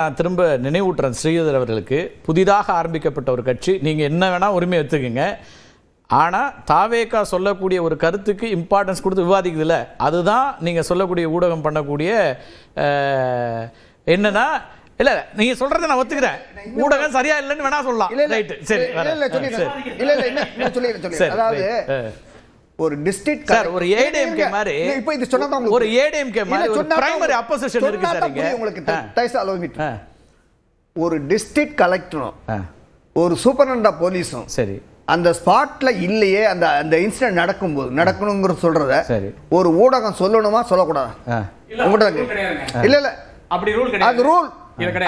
நான் திரும்ப நினைவூட்டுறேன் ஸ்ரீதர் அவர்களுக்கு. புதிதாக ஆரம்பிக்கப்பட்ட ஒரு கட்சி. நீங்கள் என்ன வேணால் உரிமை எடுத்துக்கங்க. ஆனால் தாவேக்கா சொல்லக்கூடிய ஒரு கருத்துக்கு இம்பார்ட்டன்ஸ் கொடுத்து விவாதிக்குதுல்ல. அதுதான் நீங்கள் சொல்லக்கூடிய ஊடகம் பண்ணக்கூடிய என்னன்னா இல்லை நீங்கள் சொல்கிறத நான் ஒத்துக்கிறேன். ஊடகம் சரியா இல்லைன்னு வேணா சொல்லலாம். ரைட்டு சரி இல்ல இல்ல. சொல்லிடுறேன். இல்ல இல்ல என்ன சொல்லிடுறேன். அதாவது ரைட். ஒரு டிஸ்ட்ரிக்ட் சார் ஒரு ஏடிஎம்கே மாதிரி இப்போ இது சொன்னா ஒரு ஏடிஎம்கே மாதிரி இல்ல, ஒரு பிரைமரி அப்போசிஷன் இருக்கு சார் உங்களுக்கு. டைஸ். ஆ, ஒரு டிஸ்ட்ரிக்ட் கலெக்டரும் ஒரு சூப்பரண்டா போலீஸும் சரி. அந்த ஸ்பாட்ல இல்லையே அந்த அந்த இன்சிடென்ட் நடக்கும்போது நடக்கணுங்கிற சொல்றத சரி. ஒரு ஊடகம் சொல்லணுமா சொல்லக்கூடாதா. இல்ல. இல்ல அப்படி ரூல் அது ரூல்.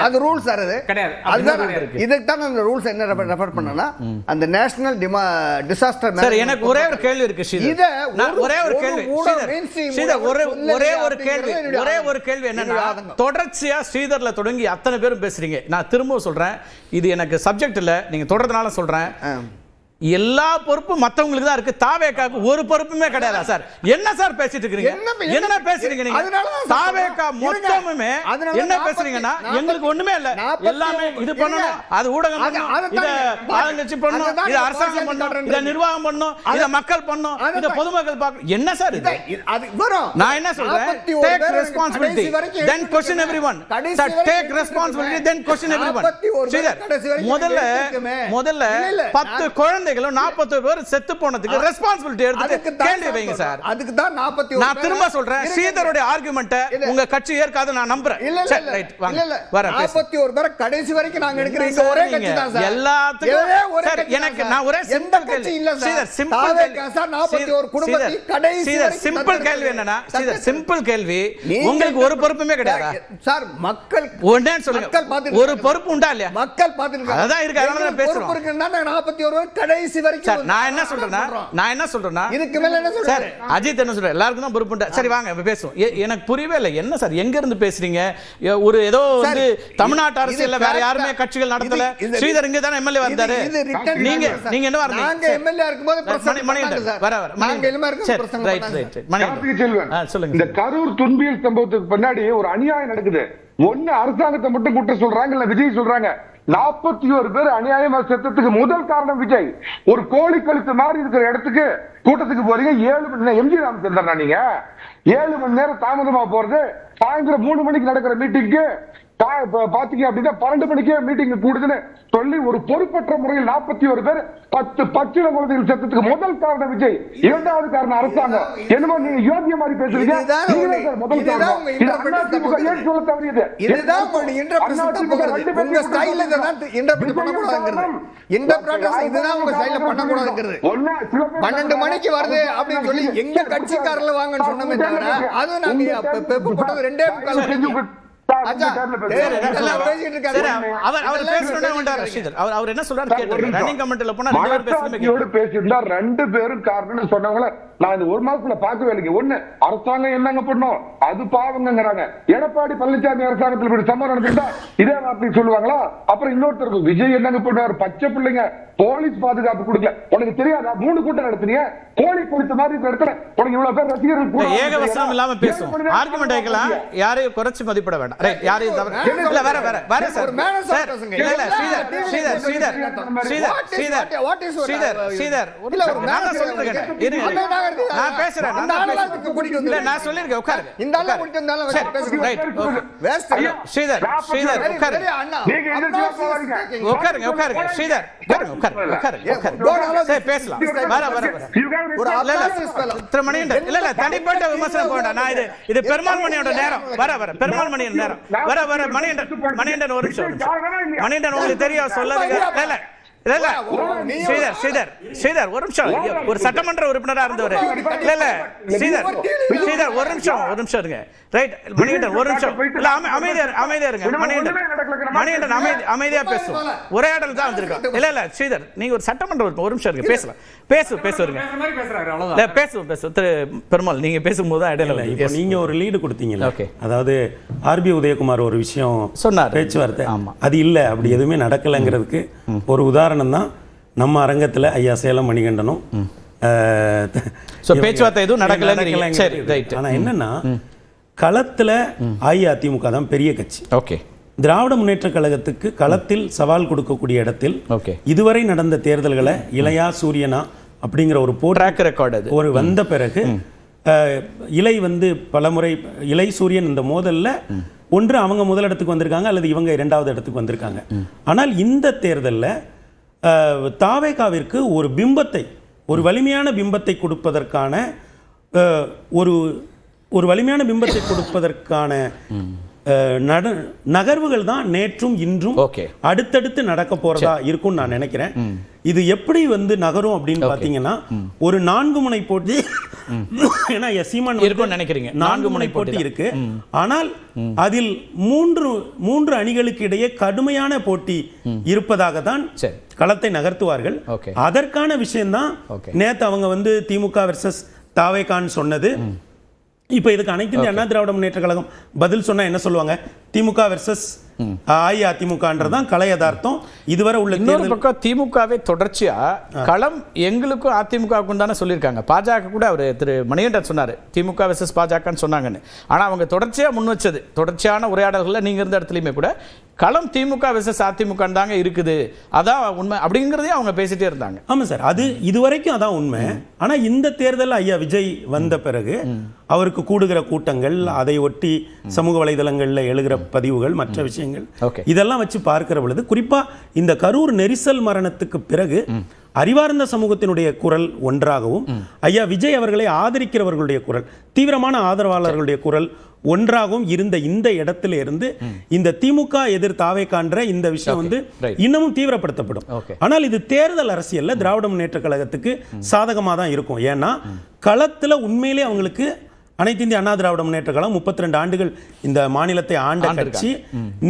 அது ரூல் சார் அது. கிடையாது. அதுதான். இதுக்கு தான் அந்த ரூல்ஸ் என்ன ரெஃபர் பண்ணனா அந்த நேஷனல் டிசாஸ்டர் சார் எனக்கு ஒரே ஒரு கேள்வி இருக்கு ஸ்ரீதர். இத நான் ஒரு- ஒரே கேள்வி. ஸ்ரீதர், ஒரே ஒரே ஒரு கேள்வி. ஒரே. ஒரு கேள்வி என்னன்னா. தொடர்ச்சியா ஸ்ரீதர்ல தொடங்கி அத்தனை பேரும் பேசுறீங்க. நான் திரும்பவும் சொல்றேன். இது எனக்கு சப்ஜெக்ட் இல்ல. நீங்க தொடர்றதுனால சொல்றேன். எல்லா பொறுப்பும் மத்தவங்களுக்கு தான் இருக்கு. தாவேக்காக்கு ஒரு பொறுப்புமே கிடையாதா சார். என்ன சார் பேசிட்டு இருக்கீங்க என்ன- பேசுறீங்க நீங்க? தாவேக்கா. மொத்தமுமே என்ன பேசுறீங்கன்னா எங்களுக்கு ஒண்ணுமே இல்ல. எல்லாமே இது. பண்ணணும். அது ஊடகம் பண்ணணும். இத ஆளுங்கட்சி பண்ணணும். இத அரசாங்கம் பண்ணணும். இத நிர்வாகம் பண்ணணும். இத மக்கள் பண்ணணும். இத. பொதுமக்கள் பார்க்கணும் என்ன சார் இது. நான் என்ன சொல்றேன்? 41 டேக் பேர் ரெஸ்பான்சிபிலிட்டி கடைசி வரைக்கும் then question everyone sir take responsibility. Then question everyone 41 பேர் ஸ்ரீதர் கடைசி வரைக்கும் முதல்ல. முதல்ல இல்ல, இல்ல, பத்து நான்- குழந்தைகளும் 40 பேர் செத்து போனதுக்கு ரெஸ்பான்சிபிலிட்டி எடுத்து கேள்வி வைங்க சார். அதுக்கு தான் 41 நான் திரும்ப சொல்றேன். ஸ்ரீதருடைய ஆர்குமெண்ட்டை. உங்க கட்சி ஏற்காது நான் நம்புறேன் இல்ல இல்ல ரைட் வாங்க வரேன் பேசுங்க 41 பேரை கடைசி வரைக்கும் நாங்க எடுக்கிற என்ன இந்த ஒரே கட்சி? தான் சார் எல்லாத்துக்கும் ஒரே ஒரே சார், கட்சி எனக்கு நான் ஒரே. எந்த கட்சி கேள்வி. இல்ல சார் கேள்வி. சார் 41 குடும்பத்தை ஸ்ரீதர், கடைசி தத்தெடுத்து கேள்வி என்னன்னா simple கேள்வி உங்களுக்கு ஒரு பொறுப்புமே கிடையாதா சார் மக்கள் ஒண்ணே சொல்லுங்க ஒரு. பொறுப்பு உண்டா இல்லையா மக்கள் பார்த்துட்டு அதான் இருக்கு, அதனால பேசுறோம். நாங்க 41 பேர் கடைசி வரைக்கும் சார் நான் என்ன சொல்றேன்னா. நான் என்ன சொல்றேன்னா இதுக்கு மேல என்ன சார் சொல்றாரு அஜித் என்ன சொல்ற எல்லாருக்கும் தான் பொறுப்புண்டா. சரி வாங்க இப்ப பேசுவோம். எனக்கு புரியவே இல்லை. என்ன சார் எங்க இருந்து பேசுறீங்க? ஒரு ஏதோ வந்து தமிழ்நாட்டு அரசியல்ல வேற யாருமே கட்சிகள் நடத்தல. ஸ்ரீதர் இங்க தானே எம்எல்ஏ வந்தாரு. நீங்க. நீங்க என்ன வரீங்க? நாங்க எம்எல்ஏ இருக்கும்போது மணி பிரசங்கம் மணி பண்ணாங்க சார். வர வர நாங்க எல்லாம் இருக்கும் right right sir. Mani Karthigai Selvan ஆ, சொல்லுங்க இந்த கரூர் துன்பியல் சம்பவத்துக்கு பின்னாடி ஒரு அநியாயம் நடக்குது. ஒண்ணு அரசாங்கத்தை மட்டும் குற்றம் சொல்றாங்க இல்ல விஜய் சொல்றாங்க. நாற்பத்தி ஒரு பேர் அநியாயமா செத்ததுக்கு முதல் காரணம் விஜய். ஒரு கோழி கழுத்து மாதிரி இருக்கிற இடத்துக்கு கூட்டத்துக்கு போறீங்க ஏழு மணி நேரம் எம்ஜி ராமச்சந்திரனா நீங்க? ஏழு மணி நேரம் தாமதமா போறது சாயந்தரம் மூணு மணிக்கு நடக்கிற மீட்டிங்க்கு பாத்தீங்க அப்படின்னா பன்னெண்டு மணிக்கே மீட்டிங் கூடுதுன்னு சொல்லி ஒரு பொறுப்பற்ற முறையில் நாற்பத்தி ஒரு பேர் பத்து பச்சில குழந்தைகள் செத்ததுக்கு முதல் காரணம் விஜய். இரண்டாவது காரணம் அரசாங்கம். என்னமோ நீங்க யோகிய மாதிரி பேசுறீங்க. முதல் காரணம். ஏன் சொல்ல தவறியது? பன்னெண்டு மணிக்கு வருது அப்படின்னு சொல்லி எங்க கட்சிக்காரர்ல வாங்கன்னு சொன்னோமே தவிர அதுவும் நாங்க ரெண்டே ரெண்டு பேரும் ரெண்டு காரணம்னு சொன்னவங்கள நான் இந்த ஒரு மாசத்துல பார்க்கவே இல்லைங்க. ஒண்ணு அரசாங்கம் என்னங்க பண்ணும்? அது பாவங்கிறாங்க எடப்பாடி பழனிசாமி அரசாங்கத்தில் இப்படி சம்பவம் நடந்துட்டா இதே வார்த்தை சொல்லுவாங்களா? அப்புறம் இன்னொருத்தருக்கு விஜய் என்னங்க பண்ணுவாரு? பச்சை பிள்ளைங்க போலீஸ் பாதுகாப்பு கொடுக்கல. உனக்கு தெரியாதா? மூணு கூட்டம் நடத்துனீங்க கோழி கொடுத்த மாதிரி இருக்கிற இடத்துல உனக்கு இவ்வளவு பேர் ரசிகர்கள் கூட ஏகவசனம் இல்லாம பேசுவோம். ஆர்குமெண்ட் வைக்கலாம் யாரையும் குறைச்சு மதிப்பிட வேண்டாம். ரைட் யாரையும் தவிர இல்ல வேற வேற வேற சார். சார். இல்ல இல்ல ஸ்ரீதர் ஸ்ரீதர் ஸ்ரீதர் ஸ்ரீதர் ஸ்ரீதர் ஸ்ரீதர் ஸ்ரீதர் ஒரு நிமிஷம். நான் பேசுறேன். சொல்லிருக்கேன். உட்காருங்க. இந்த ஆளை. கூட்டிட்டு வந்தாலும் ஸ்ரீதர் ஸ்ரீதர் Very, உட்காருங்க. உட்காருங்க ஸ்ரீதர் உட்காருங்க உட்காருங்க சரி. பேசலாம். வர வர வர. இல்ல இல்ல இல்ல இல்ல தனிப்பட்ட விமர்சனம் வேண்டாம் நான் இது இது பெருமாள் மணியோட நேரம். வர வர. பெருமாள் மணியின் நேரம். வர வர. மணிகண்டன் மணிகண்டன் ஒரு நிமிஷம். மணிகண்டன் உங்களுக்கு தெரியும் இல்ல இல்ல. இல்ல இல்ல ஸ்ரீதர் ஸ்ரீதர் ஸ்ரீதர் ஒரு நிமிஷம் ஒரு சட்டமன்ற உறுப்பினரா இருந்தவர் இல்ல இல்ல ஸ்ரீதர் ஸ்ரீதர் ஒரு நிமிஷம் ஒரு நிமிஷம் இருங்க ரைட் மணிகண்டன் ஒரு நிமிஷம் இல்ல அமை- அமைதியா அமைதியா இருங்க மணிகண்டன் மணிகண்டன் அமைதி அமைதியா பேசுவோம் உரையாடல் தான் வந்திருக்கோம் இல்ல இல்ல ஸ்ரீதர் நீங்க ஒரு சட்டமன்ற உறுப்பினர் ஒரு நிமிஷம் இருங்க பேசலாம் பேசு பேசுறாரு இல்ல அவ்வளவுதான் பேசுவோம் பேசுவோம் திரு பெருமாள் நீங்க பேசும்போது தான் இடையில. இப்போ. நீங்க ஒரு லீடு கொடுத்தீங்கல்ல Okay. அதாவது ஆர்பி உதயகுமார் ஒரு விஷயம் சொன்னாரு. பேச்சுவார்த்தை ஆமா. அது இல்ல அப்படி எதுவுமே நடக்கலைங்கிறதுக்கு ஒரு உதாரணம் தான் நம்ம அரங்கத்துல ஐயா சேலம் மணிகண்டனும் பேச்சுவார்த்தை எதுவும். நடக்கலைங்கிறது. சரி, right. ஆனா என்னன்னா களத்துல அஇஅதிமுக தான் பெரிய கட்சி. ஓகே. திராவிட முன்னேற்ற கழகத்துக்கு களத்தில் சவால் கொடுக்கக்கூடிய இடத்தில் ஓகே. இதுவரை நடந்த தேர்தல்களை இளையா சூரியனா அப்படிங்கிற ஒரு போட்டி ட்ராக் ரெக்கார்டு அது. ஒரு வந்த பிறகு இலை வந்து பலமுறை இலை சூரியன் இந்த மோதல்ல ஒன்று அவங்க முதலிடத்துக்கு வந்திருக்காங்க அல்லது இவங்க இரண்டாவது இடத்துக்கு வந்திருக்காங்க. ஆனால் இந்த தேர்தல்ல தாவேகாவிற்கு ஒரு பிம்பத்தை ஒரு வலிமையான பிம்பத்தை கொடுப்பதற்கான ஒரு ஒரு வலிமையான பிம்பத்தை கொடுப்பதற்கான நட நகர்வுகள் தான் நேற்றும் இன்றும் அடுத்தடுத்து நடக்க போறதா இருக்கும்னு நான் நினைக்கிறேன். இது எப்படி வந்து நகரும் அப்படின்னு பாத்தீங்கன்னா ஒரு நான்கு முனை போட்டி. ஏன்னா சீமான் இருக்கும்னு நினைக்கிறீங்க. நான்கு முனை போட்டி இருக்கு. ஆனால் அதில் மூன்று மூன்று அணிகளுக்கு இடையே கடுமையான போட்டி இருப்பதாக தான். களத்தை நகர்த்துவார்கள். அதற்கான விஷயம்தான். நேத்து அவங்க வந்து திமுக வெர்சஸ் தாவேகான்னு சொன்னது. இப்ப இதுக்கு அனைத்து அண்ணா திராவிட முன்னேற்ற கழகம் பதில் சொன்னா என்ன சொல்லுவாங்க? திமுக வெர்சஸ் அஇஅதிமுகன்றதான் கலை யதார்த்தம். இதுவரை உள்ள இன்னொரு பக்கம் திமுகவே தொடர்ச்சியா களம் எங்களுக்கும் அதிமுகவுக்கும் தானே சொல்லியிருக்காங்க. பாஜக கூட அவர் திரு மணிகண்டன் சொன்னாரு. திமுக வெர்சஸ் பாஜகன்னு சொன்னாங்கன்னு. ஆனா அவங்க தொடர்ச்சியா முன் வச்சது தொடர்ச்சியான உரையாடல்கள்ல நீங்க இருந்த இடத்துலயுமே கூட களம் திமுக வெர்சஸ் அதிமுக தாங்க இருக்குது. அதான் உண்மை அப்படிங்கறதையும் அவங்க பேசிட்டே இருந்தாங்க. ஆமா சார் அது இதுவரைக்கும் அதான் உண்மை. ஆனா இந்த தேர்தல் ஐயா விஜய் வந்த பிறகு அவருக்கு கூடுகிற கூட்டங்கள் அதை ஒட்டி சமூக வலைதளங்கள்ல எழுகிற பதிவுகள் மற்ற விஷயங்கள். இதெல்லாம் வச்சு பார்க்கிற பொழுது குறிப்பா இந்த கரூர் நெரிசல் மரணத்துக்கு பிறகு அறிவார்ந்த சமூகத்தினுடைய குரல் ஒன்றாகவும் ஐயா விஜய் அவர்களை ஆதரிக்கிறவர்களுடைய குரல் தீவிரமான ஆதரவாளர்களுடைய குரல் ஒன்றாகவும் இருந்த இந்த இடத்துல இருந்து இந்த திமுக எதிர் தாவே காண்ற இந்த விஷயம் வந்து. இன்னமும் தீவிரப்படுத்தப்படும். ஆனால் இது தேர்தல் அரசியல்ல திராவிட முன்னேற்ற கழகத்துக்கு சாதகமாக தான் இருக்கும். ஏன்னா களத்துல உண்மையிலே அவங்களுக்கு அனைத்து இந்திய அண்ணா திராவிட முன்னேற்ற கழகம் முப்பத்தி ரெண்டு ஆண்டுகள் இந்த மாநிலத்தை ஆண்ட கட்சி.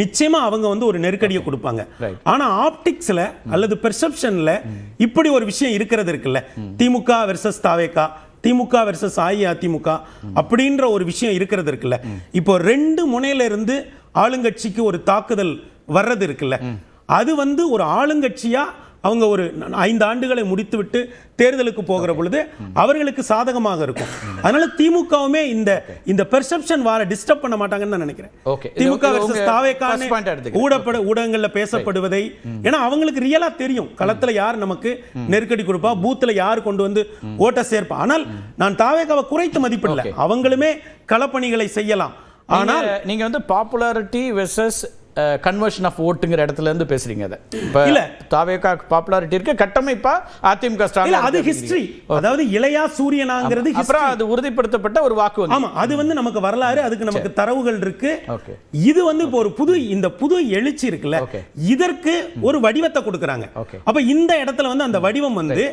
நிச்சயமா அவங்க வந்து ஒரு நெருக்கடியை கொடுப்பாங்க. ஆனா ஆப்டிக்ஸ்ல அல்லது பெர்செப்ஷன்ல இப்படி ஒரு விஷயம் இருக்கிறது இருக்குல்ல. திமுக வெர்சஸ் தாவேகா திமுக வெர்சஸ் அஇஅதிமுக அப்படின்ற ஒரு விஷயம் இருக்கிறது இருக்குல்ல. இப்போ ரெண்டு முனையில இருந்து ஆளுங்கட்சிக்கு ஒரு தாக்குதல் வர்றது இருக்குல்ல. அது வந்து ஒரு ஆளுங்கட்சியா அவங்க ஒரு ஐந்து ஆண்டுகளை முடித்துவிட்டு தேர்தலுக்கு போகிற பொழுது அவர்களுக்கு சாதகமாக இருக்கும். அதனால திமுகவுமே இந்த இந்த பெர்செப்ஷன் வார டிஸ்டர்ப் பண்ண மாட்டாங்கன்னு நான் நினைக்கிறேன். திமுக. ஊடப்பட ஊடகங்கள்ல பேசப்படுவதை ஏன்னா அவங்களுக்கு ரியலா தெரியும். களத்துல யார் நமக்கு நெருக்கடி கொடுப்பா பூத்துல யார் கொண்டு வந்து ஓட்ட சேர்ப்பா. ஆனால் நான் தாவேகாவை குறைத்து மதிப்பிடல. அவங்களுமே களப்பணிகளை செய்யலாம். ஆனால் நீங்க- நீங்க வந்து பாப்புலாரிட்டி வெர்சஸ் கன்வர்ஷன் ஆஃப் ஓட்டுங்கிற இடத்துல இருந்து பேசுறீங்க அதை இப்ப இல்ல. தாவேகா பாப்புலாரிட்டி இருக்கு கட்டமைப்பா அதிமுக இல்ல அது ஹிஸ்டரி. அதாவது இளையா சூரியனாங்கிறது. அப்புறம் அது உறுதிப்படுத்தப்பட்ட ஒரு வாக்கு. ஆமா அது வந்து நமக்கு வரலாறு அதுக்கு நமக்கு தரவுகள் இருக்கு. இது வந்து இப்போ ஒரு புது இந்த புது எழுச்சி இருக்குல்ல. இதற்கு ஒரு வடிவத்தை கொடுக்கறாங்க. அப்ப இந்த இடத்துல வந்து அந்த வடிவம் வந்து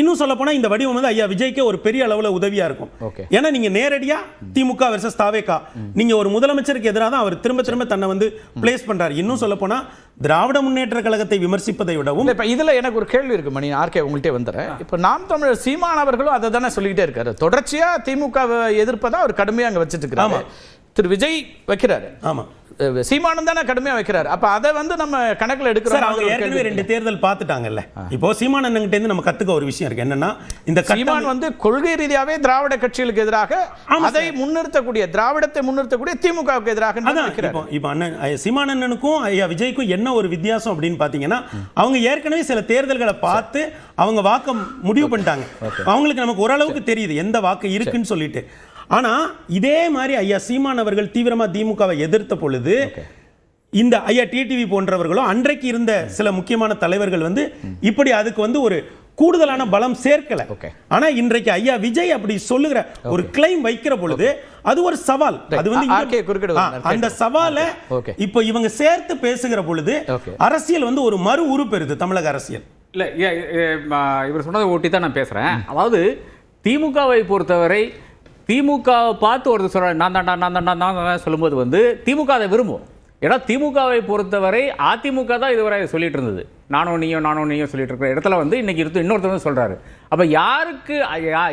இன்னும் சொல்ல போனா இந்த வடிவம் வந்து ஐயா விஜய்க்கு ஒரு பெரிய அளவுல உதவியா இருக்கும். ஏன்னா நீங்க நேரடியா திமுக வெர்சஸ் தாவேகா நீங்க ஒரு முதலமைச்சருக்கு எதிராக தான் அவர் திரும்ப திரும்ப தன்னை வந்து பிளேஸ் பண்றாரு. இன்னும் சொல்ல போனா திராவிட முன்னேற்ற கழகத்தை விமர்சிப்பதை விடவும் இப்ப இதுல எனக்கு ஒரு கேள்வி இருக்கு மணி. ஆர்கே உங்கள்கிட்ட வந்துடுறேன் இப்ப நாம் தமிழர் சீமான் அவர்களும் அதை தானே சொல்லிக்கிட்டே இருக்காரு. தொடர்ச்சியா திமுக எதிர்ப்பதான் அவர் கடுமையா அங்க வச்சிட்டு இருக்காரு திரு. விஜய் வைக்கிறாரு. ஆமா. அஹ் சீமானும் தானே கடுமையா வைக்கிறாரு. அப்ப அதை வந்து நம்ம கணக்குல சார் அவங்க எடுக்கிறோம் ஏற்கனவே ரெண்டு தேர்தல் பார்த்துட்டாங்கல்ல. இப்போ சீமான் அண்ணன்கிட்ட இருந்து நம்ம கத்துக்க ஒரு விஷயம் இருக்கு. என்னன்னா இந்த சீமான் வந்து கொள்கை ரீதியாவே திராவிட கட்சிகளுக்கு எதிராக அதை முன்னிறுத்தக்கூடிய திராவிடத்தை முன்னிறுத்தக்கூடிய திமுகவுக்கு எதிராக. இப்போ இப்போ அண்ணன் ஐயா சீமான் அண்ணனுக்கும் ஐயா விஜய்க்கும் என்ன ஒரு வித்தியாசம் அப்படின்னு பாத்தீங்கன்னா அவங்க ஏற்கனவே சில தேர்தல்களை பார்த்து அவங்க வாக்க முடிவு பண்ணிட்டாங்க. அவங்களுக்கு நமக்கு ஓரளவுக்கு தெரியுது எந்த வாக்கு இருக்குன்னு சொல்லிட்டு. ஆனா இதே மாதிரி ஐயா சீமான் அவர்கள் தீவிரமா திமுகவை எதிர்த்த பொழுது இந்த ஐயா டிடிவி போன்றவர்களும் அன்றைக்கு இருந்த சில முக்கியமான தலைவர்கள் வந்து இப்படி அதுக்கு வந்து ஒரு கூடுதலான பலம் சேர்க்கல. ஆனா இன்றைக்கு ஐயா விஜய் அப்படி சொல்லுகிற ஒரு கிளைம் வைக்கிற பொழுது அது ஒரு சவால் அது வந்து. அந்த சவாலை. இப்போ இவங்க சேர்த்து பேசுகிற பொழுது. அரசியல் வந்து ஒரு மறு உருப்பெறுது தமிழக அரசியல் இல்ல இவர் சொன்னதை ஒட்டி தான் நான் பேசுறேன் அதாவது திமுகவை பொறுத்தவரை திமுக பார்த்து ஒருத்தர் சொல்றாரு நான் தான் நான் தான் நான் தான் சொல்லும்போது வந்து திமுக அதை விரும்பும். ஏன்னா திமுகவை பொறுத்தவரை அதிமுக தான் இதுவரை சொல்லிட்டு இருந்தது. நானும் நீயும் நானும் நீயும் சொல்லிட்டு இருக்கிற இடத்துல வந்து இன்னைக்கு இருத்து இன்னொருத்தர் வந்து சொல்றாரு. அப்ப யாருக்கு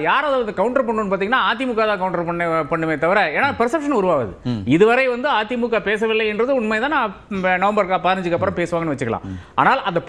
யார் அதை கவுண்டர் பண்ணணும்னு பார்த்தீங்கன்னா அதிமுக தான் கவுண்டர் பண்ண பண்ணுமே தவிர ஏன்னா பெர்செப்ஷன் உருவாகுது. இதுவரை வந்து அதிமுக பேசவில்லை என்றது உண்மைதான். நான் நவம்பர் பதினஞ்சுக்கு அப்புறம் பேசுவாங்கன்னு வச்சுக்கலாம். ஆனால் அந்த